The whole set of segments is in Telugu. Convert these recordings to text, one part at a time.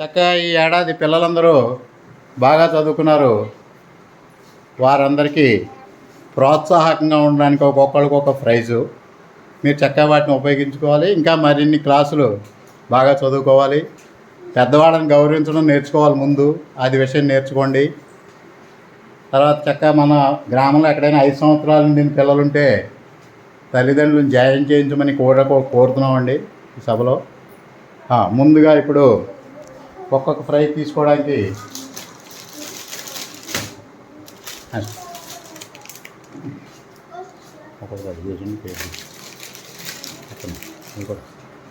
చక్క ఈ ఏడాది పిల్లలందరూ బాగా చదువుకున్నారు. వారందరికీ ప్రోత్సాహకంగా ఉండడానికి ఒక్కొక్కరికి ఒక ప్రైజు. మీరు చక్కగా వాటిని ఉపయోగించుకోవాలి. ఇంకా మరిన్ని క్లాసులు బాగా చదువుకోవాలి. పెద్దవాళ్ళని గౌరవించడం నేర్చుకోవాలి ముందు. అది విషయం నేర్చుకోండి. తర్వాత చక్కగా మన గ్రామంలో ఎక్కడైనా ఐదు సంవత్సరాల నిండిన పిల్లలుంటే తల్లిదండ్రులను జాయిన్ చేయించమని కూడా కోరుతున్నామండి ఈ సభలో. ముందుగా ఇప్పుడు ఒక్కొక్క ఫ్రై తీసుకోవడానికి.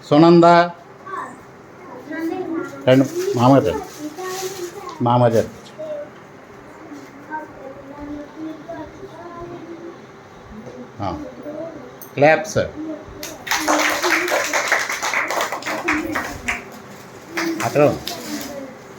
సునంద. రెండు మామగారు మామగారు క్లాప్స్ అక్కడ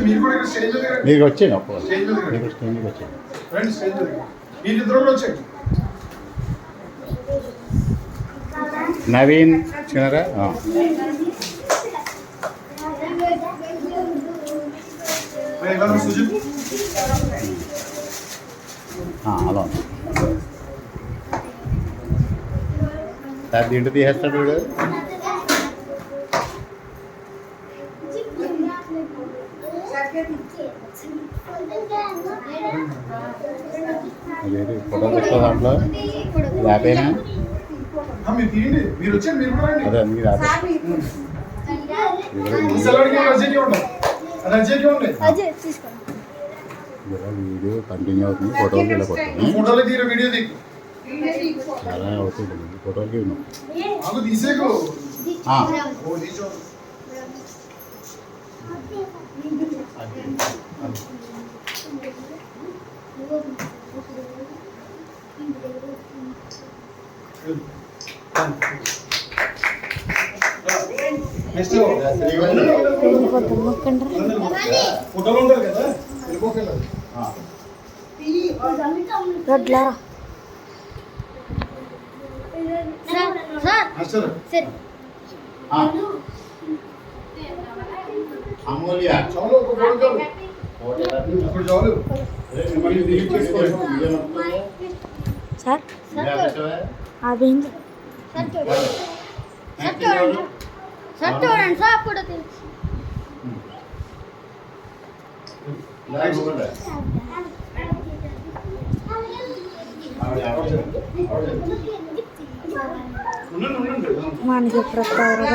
మీరు కూడా ఇక్కడ స్టేజ్ మీద రండి. మీకు వచ్చేయండి ఒక్క స్టేజ్ మీద రండి. మీకు స్టేజ్కి వచ్చేయండి రండి స్టేజ్ మీద మీరు ఇద్దరు కూడా వచ్చేయండి నవీన్ చిన్నరా ఆ. మరి ఎలా ఉంది సుజిత్ ఆ, అలా ఉంది సార్ దీంట్లో తీసేస్తాడు వీడు అదేంటి ఫోటో తీసుకో దాంట్లో లేపేనా ఆ, మీరు తీయండి మీరు వచ్చేయండి మీరు కూడా రండి అదే మీరు ఆపే ఈ సెలవుడికి రజకి ఉండాలి రజకి ఉండే అజయ్ తీసుకో వీడియో కంటిన్యూ అవుతుంది ఫోటోకి వెళ్ళిపోతుంది ఫోటోలు తీరు వీడియో తీరు చాలా అవుతుంది ఫోటోకి విను నాకు తీసేకు ఆ. ఓ తీసో నెక్స్ట్ వెళ్ళిపోతాం మొక్కండి ఫోటోలు ఉంటారు కదా వెళ్ళిపోకెళ్ళాలి ఆ. రొడ్లారా సార్ మాస్టర్ సరే ఆ. అమూల్య చాలు ఒక ఫోటో చాలు ఫోటో ఎలా? ఇప్పుడు చాలు అరే, మిమ్మల్ని delete చేసుకోవాలి. వీడియో నడుపుతుందా? సార్ వీడియో పెట్టవా? అదేంటి నెక్స్ట్ చూడండి. ఎవరు? సార్ చూడండి సార్ ఫోటో తెలుసు ఇలా ఇవ్వండి. ఆవిడ ఆవిడ. ఆవిడ. ఉండండి ఉండండి మనకి ప్రస్తావన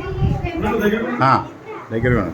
ആ దగ్గరగా